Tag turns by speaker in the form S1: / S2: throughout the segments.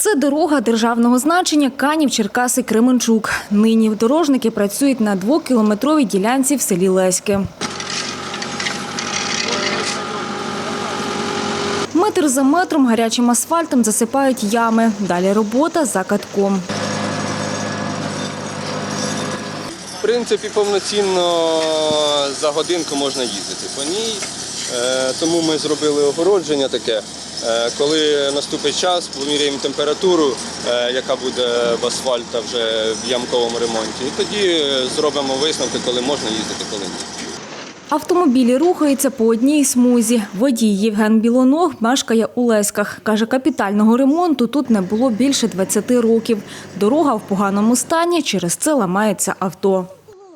S1: Це дорога державного значення Канів Черкаси Кременчук. Нині дорожники працюють на двокілометровій ділянці в селі Леське. Метр за метром гарячим асфальтом засипають ями. Далі робота за катком.
S2: В принципі, повноцінно за годинку можна їздити по ній. Е, Тому ми зробили огородження таке. Е, Коли наступить час, поміряємо температуру, е, яка буде в асфальта вже в ямковому ремонті. І тоді е, зробимо висновки, коли можна їздити, коли ні.
S1: Автомобілі рухаються по одній смузі. Водій Євген Білоног мешкає у Леськах. Каже, капітального ремонту тут не було більше 20 років. Дорога в поганому стані, через це ламається авто.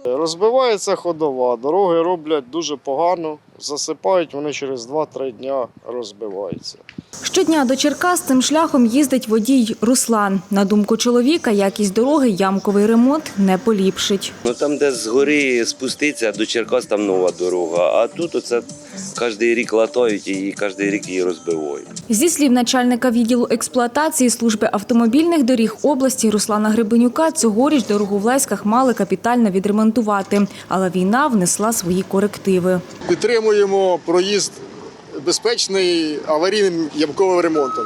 S3: Розбивається ходова, дороги роблять дуже погано, засипають вони через 2-3 дня розбиваються.
S1: Щодня до Черкас цим шляхом їздить водій Руслан. На думку чоловіка, якість дороги ямковий ремонт не поліпшить.
S4: Ну там, де згори спуститься до Черкас, там нова дорога. А тут оце кожен рік латають і кожен рік її розбивають.
S1: Зі слів начальника відділу експлуатації служби автомобільних доріг області Руслана Гребенюка, цьогоріч дорогу в Леськах мали капітально відремонтувати, але війна внесла свої корективи.
S3: Підтримуємо проїзд безпечний аварійним ямковим ремонтом.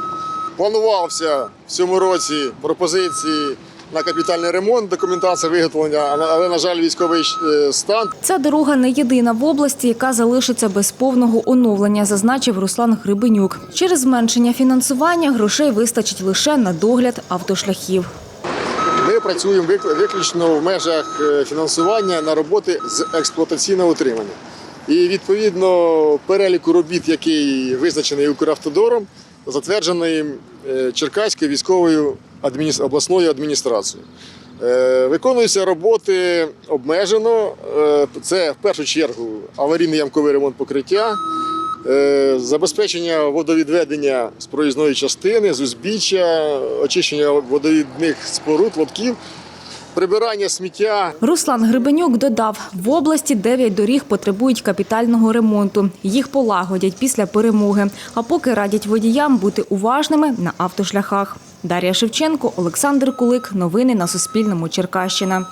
S3: Планувався в цьому році пропозиції на капітальний ремонт, документація виготовлення, але, на жаль, військовий е, стан
S1: Ця дорога не єдина в області, яка залишиться без повного оновлення, зазначив Руслан Грибенюк. Через зменшення фінансування грошей вистачить лише на догляд автошляхів.
S3: Ми працюємо вик- виключно в межах е, фінансування на роботи з експлуатаційного утримання. І відповідно переліку робіт, який визначений Укравтодором, затверджений е, Черкаською військовою обласною адміністрацією. Е, Виконуються роботи обмежено. Е, Це в першу чергу аварійний ямковий ремонт покриття, забезпечення водовідведення з проїзної частини, з узбіччя, очищення водовідних споруд, лотків, прибирання сміття.
S1: Руслан Грибенюк додав, в області 9 доріг потребують капітального ремонту. Їх полагодять після перемоги. А поки радять водіям бути уважними на автошляхах. Дар'я Шевченко, Олександр Кулик. Новини на Суспільному. Черкащина.